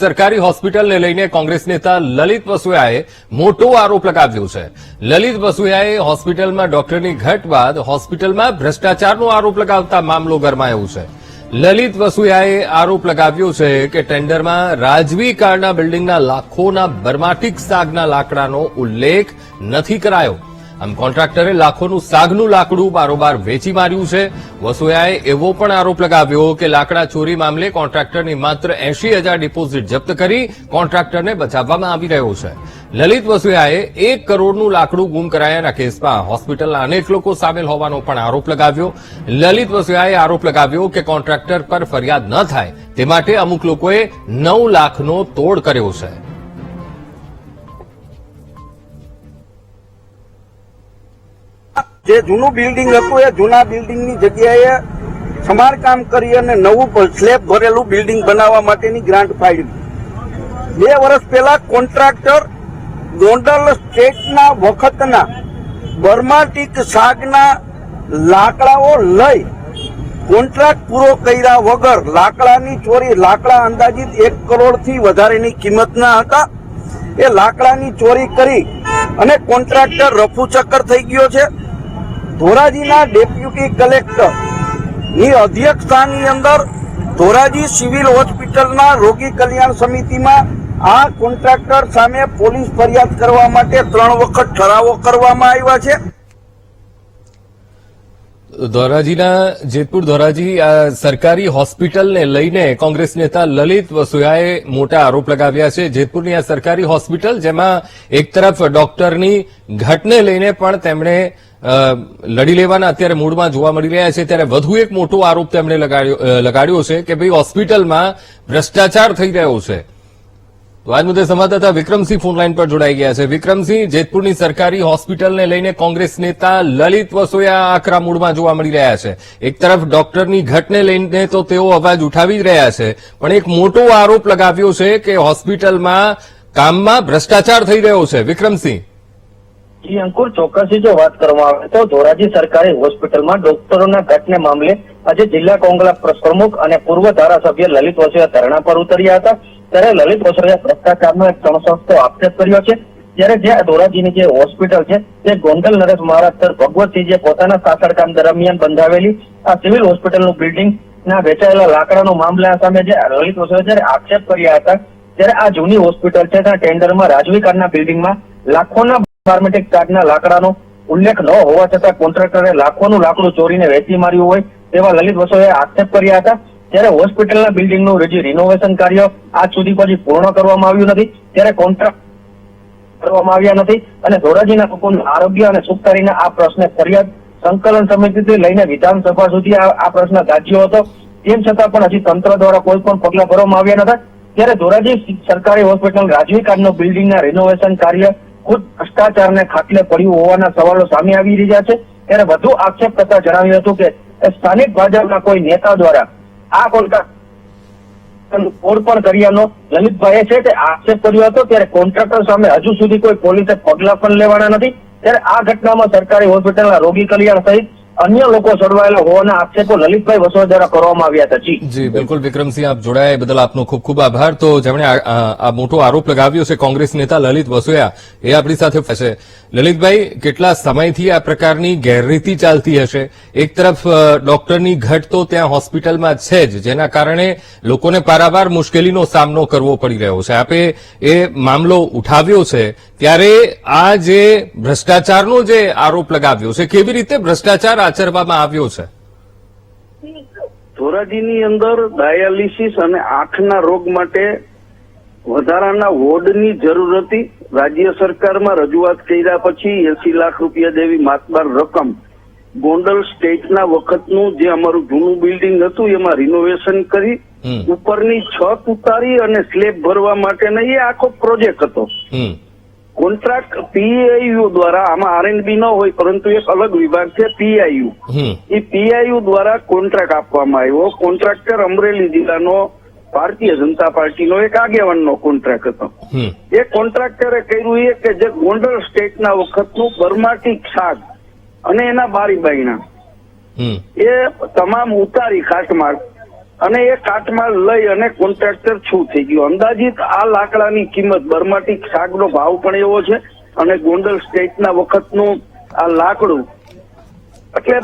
સરકારી હોસ્પિટલને લઈને કોંગ્રેસ નેતા લલિત વસુયાએ મોટો આરોપ લગાવ્યો છે. લલિત વસુયાએ હોસ્પિટલમાં ડોક્ટરની ઘટ બાદ હોસ્પિટલમાં ભ્રષ્ટાચારનો આરોપ લગાવતા મામલો ગરમાયો છે. લલિત વસુયાએ આરોપ લગાવ્યો છે કે ટેન્ડરમાં રાજવી કાળના બિલ્ડિંગના લાખોના બર્માટિક સાગના લાકડાનો ઉલ્લેખ નથી કરાયો. આમ કોન્ટ્રાક્ટરે લાખોનું સાગનું લાકડું બારોબાર વેચી માર્યું છે. વસોયાએ એવો પણ આરોપ લગાવ્યો કે લાકડા ચોરી મામલે કોન્ટ્રાક્ટરની માત્ર એંશી હજાર ડિપોઝિટ જપ્ત કરી કોન્ટ્રાક્ટરને બચાવવામાં આવી રહ્યો છે. લલિત વસોયાએ એક કરોડનું લાકડું ગુમ કરાયાના કેસમાં હોસ્પિટલના અનેક લોકો સામેલ હોવાનો પણ આરોપ લગાવ્યો. લલિત વસોયાએ આરોપ લગાવ્યો કે કોન્ટ્રાક્ટર પર ફરિયાદ ન થાય. તે માટે અમુક લોકોએ નવ લાખનો તોડ કર્યો છે. જૂનું બિલ્ડિંગ હતું, એ જૂના બિલ્ડિંગની જગ્યાએ સમારકામ કરી અને નવું સ્લેબ ભરેલું બિલ્ડિંગ બનાવવા માટેની ગ્રાન્ટ ફાળી બે વર્ષ પહેલા કોન્ટ્રાક્ટર ગોંડલ સ્ટેટના વખતના બર્માટિક સાગના લાકડાઓ લઈ કોન્ટ્રાક્ટ પૂરો કર્યા વગર લાકડાની ચોરી, લાકડા અંદાજિત એક કરોડથી વધારેની કિંમતના હતા. એ લાકડાની ચોરી કરી અને કોન્ટ્રાક્ટર રફુ ચક્કર થઈ ગયો છે. ધોરાજીના ડેપ્યુટી કલેક્ટરની અધ્યક્ષતાની અંદર ધોરાજી સિવિલ હોસ્પિટલના રોગી કલ્યાણ સમિતિમાં આ કોન્ટ્રાક્ટર સામે પોલીસ ફરિયાદ કરવા માટે ત્રણ વખત ઠરાવો કરવામાં આવ્યા છે. ધોરાજીના, જેતપુર ધોરાજી, આ સરકારી હોસ્પિટલને લઈને કોંગ્રેસ નેતા લલિત વસુયાએ મોટા આરોપ લગાવ્યા છે. જેતપુરની આ સરકારી હોસ્પિટલ, જેમાં એક તરફ ડોક્ટરની ઘટને લઈને પણ તેમણે લડી લેવાના અત્યારે મૂડમાં જોવા મળી રહ્યા છે. ત્યારે વધુ એક મોટો આરોપ તેમણે લગાડ્યો છે કે ભાઈ હોસ્પિટલમાં ભ્રષ્ટાચાર થઈ રહ્યો છે. તો આજ મુદ્દે સંવાદદાતા વિક્રમસિંહ ફોનલાઈન પર જોડાઈ ગયા છે. વિક્રમસિંહ, જેતપુરની સરકારી હોસ્પિટલને લઈને કોંગ્રેસ નેતા લલિત વસોયા આકરા મૂડમાં જોવા મળી રહ્યા છે. એક તરફ ડોક્ટરની ઘટને લઈને તો તેઓ અવાજ ઉઠાવી જ રહ્યા છે. પણ એક મોટો આરોપ લગાવ્યો છે કે હોસ્પિટલમાં કામમાં ભ્રષ્ટાચાર થઈ રહ્યો છે. વિક્રમસિંહ. જી, અંકુર, ચોક્કસથી જો વાત કરવામાં આવે તો ધોરાજી સરકારી હોસ્પિટલમાં ડોક્ટરોના ઘટને મામલે આજે જિલ્લા કોંગ્રેસ પ્રમુખ અને પૂર્વ ધારાસભ્ય લલિત વસોયા ધરણા પર ઉતર્યા હતા. ત્યારે લલિત વસોયા ભ્રષ્ટાચારનો એક સણસણતો આક્ષેપ કર્યો છે. ત્યારે જે ધોરાજીની જે હોસ્પિટલ છે, તે ગોંડલ નરેશ મહારાજ સર ભગવતસિંહ જે પોતાના શાસનકામ દરમિયાન બંધાવેલી આ સિવિલ હોસ્પિટલનું બિલ્ડિંગ ના વેચાયેલા લાકડાનો મામલા સામે જે લલિત વસોયા જયારે આક્ષેપ કર્યા હતા, ત્યારે આ જૂની હોસ્પિટલ છે, ત્યાં ટેન્ડરમાં રાજવી કાર્ડના બિલ્ડિંગમાં લાખોના ફાર્મેટિક કાર્ડના લાકડાનો ઉલ્લેખ ન હોવા છતાં કોન્ટ્રાક્ટરે લાખોનું લાકડું ચોરીને વેચી માર્યું હોય તેવા લલિત વસોએ આક્ષેપ કર્યા હતા. ત્યારે હોસ્પિટલના બિલ્ડિંગનું હજી રિનોવેશન કાર્ય આજ સુધી પછી પૂર્ણ કરવામાં આવ્યું નથી. ત્યારે કોન્ટ્રાક્ટ કરવામાં આવ્યા નથી અને ધોરાજીના લોકોનું આરોગ્ય અને સુખાકારીના આ પ્રશ્ને ફરિયાદ સંકલન સમિતિથી લઈને વિધાનસભા સુધી આ પ્રશ્ન ગાજ્યો હતો. તેમ છતાં પણ હજી તંત્ર દ્વારા કોઈ પણ પગલાં ભરવામાં આવ્યા નતા ત્યારે ધોરાજી સરકારી હોસ્પિટલ રાજવી કાર્ડનું બિલ્ડિંગના રિનોવેશન કાર્ય ખુદ ભ્રષ્ટાચારને ખાટલે પડ્યું હોવાના સવાલો સામે આવી રહ્યા છે. ત્યારે વધુ આક્ષેપ કરતા જણાવ્યું હતું કે સ્થાનિક ભાજપના કોઈ નેતા દ્વારા આ કોન્ટ્રાક્ટ તોડ પણ કર્યાનો લલિતભાઈએ છે તે આક્ષેપ કર્યો હતો, ત્યારે કોન્ટ્રાક્ટર સામે હજુ સુધી કોઈ પોલીસે પગલા પણ લેવાના નથી. ત્યારે આ ઘટનામાં સરકારી હોસ્પિટલના રોગી કલ્યાણ સહિત અન્ય લોકો સડવાયેલા હોવાના આક્ષેપો લલિતભાઈ વસોવા દ્વારા કરવામાં આવ્યા હતા. જી. જી, બિલકુલ. વિક્રમસિંહ, આપ જોડાયા બદલ આપનો ખૂબ ખૂબ આભાર. તો જેમણે આ મોટો આરોપ લગાવ્યો છે કોંગ્રેસ નેતા લલિત વસોયા, એ આપણી સાથે છે. લલિતભાઈ, કેટલા સમયથી આ પ્રકારની ગેરરીતિ ચાલતી હશે? એક તરફ ડોક્ટરની ઘટ તો ત્યાં હોસ્પિટલમાં છે જ, જેના કારણે લોકોને પારાવાર મુશ્કેલીનો સામનો કરવો પડી રહ્યો છે. આપે એ મામલો ઉઠાવ્યો છે. ત્યારે આ જે ભ્રષ્ટાચારનો જે આરોપ લગાવ્યો છે, કેવી રીતે ભ્રષ્ટાચાર આચરવામાં આવ્યો છે? ધોરાજીની અંદર ડાયાલિસિસ અને આંખના રોગ માટે વધારાના વોર્ડની જરૂર હતી. રાજ્ય સરકારમાં રજૂઆત કર્યા પછી એસી લાખ રૂપિયા જેવી માતબાર રકમ ગોંડલ સ્ટેટના વખતનું જે અમારું જૂનું બિલ્ડિંગ હતું એમાં રિનોવેશન કરી. ઉપરની છત ઉતારી અને સ્લેબ ભરવા માટેનો એ આખો પ્રોજેક્ટ હતો. કોન્ટ્રાક્ટ પીઆઈયુ દ્વારા આમાં આરએનબી ન હોય પરંતુ એક અલગ વિભાગ છે પીઆઈયુ એ પીઆઈયુ દ્વારા કોન્ટ્રાક્ટ આપવામાં આવ્યો. કોન્ટ્રાક્ટર અમરેલી જિલ્લાનો ભારતીય જનતા પાર્ટીનો એક આગેવાનનો કોન્ટ્રાક્ટ હતો. એ કોન્ટ્રાક્ટરે કર્યું એ કે જે ગોંડલ સ્ટેટના વખતનું બર્માટિક શાક અને એના બારી બાયણા એ તમામ ઉતારી કાટમાળ અને એ કાટમાં લઈ અને કોન્ટ્રાક્ટર છું થઈ ગયું. અંદાજિત આ લાકડાની કિંમત બરમાટી શાકનો ભાવ પણ એવો છે અને ગોંડલ સ્ટેટના વખતનું આ લાકડું. એટલે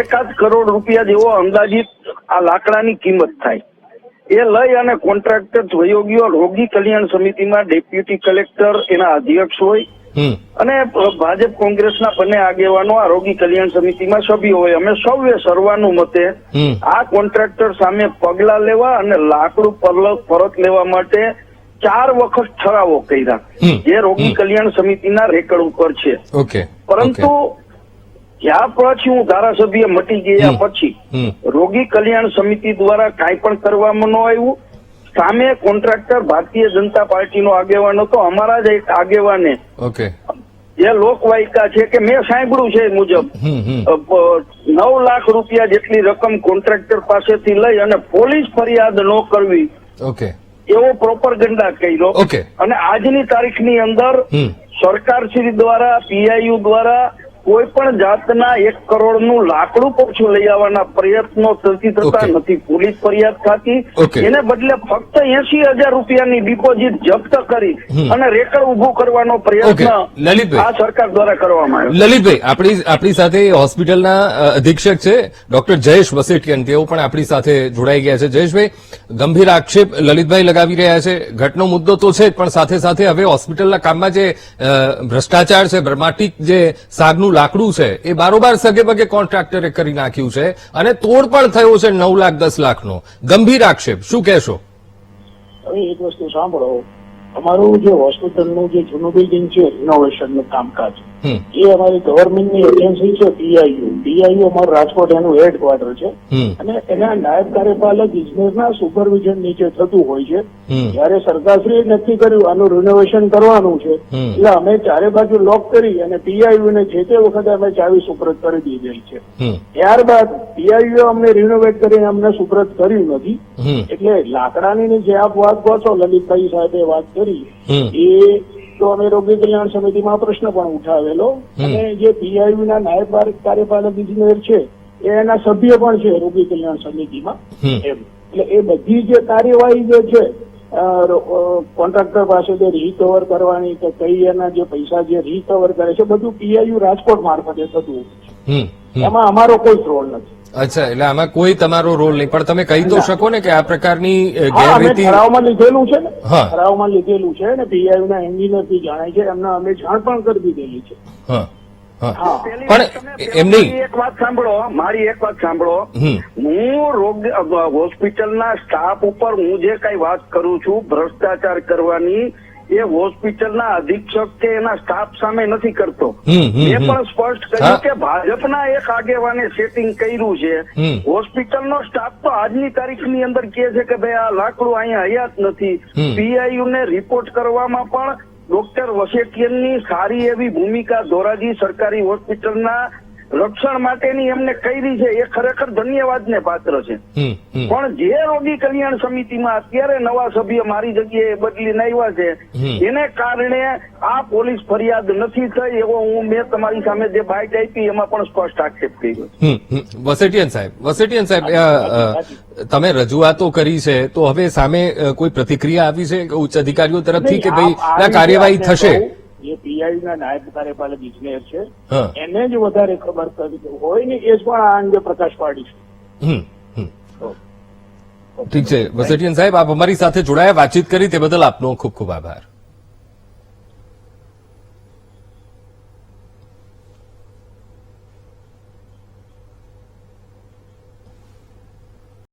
એકાદ કરોડ રૂપિયા જેવો અંદાજિત આ લાકડાની કિંમત થાય. એ લઈ અને કોન્ટ્રાક્ટર વયો રોગી કલ્યાણ સમિતિમાં ડેપ્યુટી કલેક્ટર એના અધ્યક્ષ હોય અને ભાજપ કોંગ્રેસના બંને આગેવાનો આરોગી કલ્યાણ સમિતિમાં સભ્યો હોય. અમે સૌએ સર્વાનુમતે આ કોન્ટ્રાક્ટર સામે પગલા લેવા અને લાકડું પરત લેવા માટે ચાર વખત ઠરાવો કર્યા. જે રોગી. કલ્યાણ સમિતિના રેકર્ડ ઉપર છે. પરંતુ જ્યાં પછી હું ધારાસભ્ય મટી ગયા પછી રોગી કલ્યાણ સમિતિ દ્વારા કાંઈ પણ કરવામાં ન આવ્યું. સામે કોન્ટ્રાક્ટર ભારતીય જનતા પાર્ટીનો આગેવાન હતો અમારા જ એક આગેવાને. ઓકે. જે લોકવાયકા છે કે મેં સાંભળ્યું છે મુજબ. નવ લાખ રૂપિયા જેટલી રકમ કોન્ટ્રાક્ટર પાસેથી લઈ અને પોલીસ ફરિયાદ ન કરવી. ઓકે. એવો પ્રોપર ગંડા કર્યો. અને આજની તારીખની અંદર સરકાર શ્રી દ્વારા પીઆઈયુ દ્વારા કોઈ પણ જાતના એક કરોડનું લાકડું પાછું લઈ આવવાના પ્રયત્નો થતી થતા નથી. પોલીસ ફરિયાદ થતી એને બદલે ફક્ત એસી હજાર રૂપિયાની ડિપોઝિટ જપ્ત કરી અને રેકર્ડ ઉભું કરવાનો પ્રયત્ન આ સરકાર દ્વારા કરવામાં આવ્યો. લલિતભાઈ આપણી આપણી સાથે હોસ્પિટલના અધિક્ષક છે ડોક્ટર જયેશ વસેટિયન. તેઓ પણ આપણી સાથે જોડાઈ ગયા છે. જયેશભાઈ ગંભીર આક્ષેપ લલિતભાઈ લગાવી રહ્યા છે. ઘટનો મુદ્દો તો છે જ પણ સાથે સાથે હવે હોસ્પિટલના કામમાં જે ભ્રષ્ટાચાર છે બ્રહ્માટિક જે સાગનું લાકડું છે, એ બારોબાર સગે પગે કોન્ટ્રાક્ટરે કરી નાખ્યું છે અને તોડ પણ થયો છે નવ લાખ, દસ લાખનો. ગંભીર આક્ષેપ. શું કહેશો? એક વસ્તુ સાંભળો. અમારું જે હોસ્પિટલનું જે જૂનું બિલ્ડિંગ છે રિનોવેશનનું કામકાજ એ અમારી ગવર્મેન્ટની એજન્સી છે ડીઆઈયુ ડીઆઈયુ અમારું રાજકોટ એનું હેડક્વાર્ટર છે. અને એના નાયબ કાર્યપાલક ઇજનેરના સુપરવિઝન નીચે થતું હોય છે. જયારે સરકારશ્રીએ નક્કી કર્યું આનું રિનોવેશન કરવાનું છે એટલે અમે ચારે બાજુ લોક કરી અને પીઆઈયુ ને જે તે વખતે અમે ચાવી સુપ્રત કરી દીધેલી છે. ત્યારબાદ પીઆઈયુ અમને રિનોવેટ કરીને અમને સુપ્રત કર્યું નથી. એટલે લાકડાની જે આપ વાત કહો છો લલિતભાઈ સાહેબે વાત કરી એ તો અમે રોગી કલ્યાણ સમિતિમાં પ્રશ્ન પણ ઉઠાવેલો. અને જે પીઆઈયુ ના નાયબ કાર્યપાલક ઇજનેર છે એના સભ્ય પણ છે રોગી કલ્યાણ સમિતિમાં. એમ. એટલે એ બધી જે કાર્યવાહી જે છે કોન્ટ્રાક્ટર પાસે જે રિકવર કરવાની કે કઈ એના જે પૈસા જે રિકવર કરે છે બધું પીઆઈયુ રાજકોટ મારફતે થતું એમાં અમારો કોઈ રોલ નથી. અચ્છા એટલે આમાં કોઈ તમારો રોલ નહીં. પણ તમે કહી તો શકો ને કે આ પ્રકારની ગેરરીતિ ઠરાવમાં લીધેલું છે ને. ઠરાવમાં લીધેલું છે ને. પીઆઈ ના એન્જિનિયરથી જાણે છે. એમને અમે જાણ પણ કરી દીધેલી છે. પણ વાત તમે- એમ નહીં. મારી એક વાત સાંભળો મારી એક વાત સાંભળો. હું રોગ હોસ્પિટલના સ્ટાફ ઉપર હું જે કઈ વાત કરું છું ભ્રષ્ટાચાર કરવાની એ હોસ્પિટલના અધિક્ષક કે એના સ્ટાફ સામે નથી કરતો હમ. પણ સ્પષ્ટ કર્યું કે ભાજપના એક આગેવાને સેટિંગ કર્યું છે. હોસ્પિટલનો સ્ટાફ તો આજની તારીખની અંદર કહે છે કે ભાઈ આ લાકડું અહીંયા હયાત નથી. પીઆઈયુ ને રિપોર્ટ કરવામાં પણ ડોક્ટર વસેટિયનની સારી એવી ભૂમિકા ધોરાજી સરકારી હોસ્પિટલના રક્ષણ માટેની એમને કરી છે એ ખરેખર ધન્યવાદને પાત્ર છે. પણ જે રોગી કલ્યાણ સમિતિમાં અત્યારે નવા સભ્ય મારી જગ્યાએ બદલીને આવ્યા છે એને કારણે આ પોલીસ ફરિયાદ નથી થઈ એવો હું મેં તમારી સામે જે બાઇટ આપી એમાં પણ સ્પષ્ટ આક્ષેપ કર્યો. વસેટિયન સાહેબ વસેટિયન સાહેબ તમે રજૂઆતો કરી છે તો હવે સામે કોઈ પ્રતિક્રિયા આવી છે ઉચ્ચ અધિકારીઓ તરફથી કે ભાઈ ના કાર્યવાહી થશે? કહું, જે પીઆઈ નાયબ કાર્યપાલક ઇજનેર છે. એને જ વધારે ખબર કરી હોય ને એ જ પણ આ અંગે પ્રકાશ પાડીશું. ઠીક છે. વસેટિયન સાહેબ આપ અમારી સાથે જોડાયા વાતચીત કરી તે બદલ આપનો ખૂબ ખૂબ આભાર.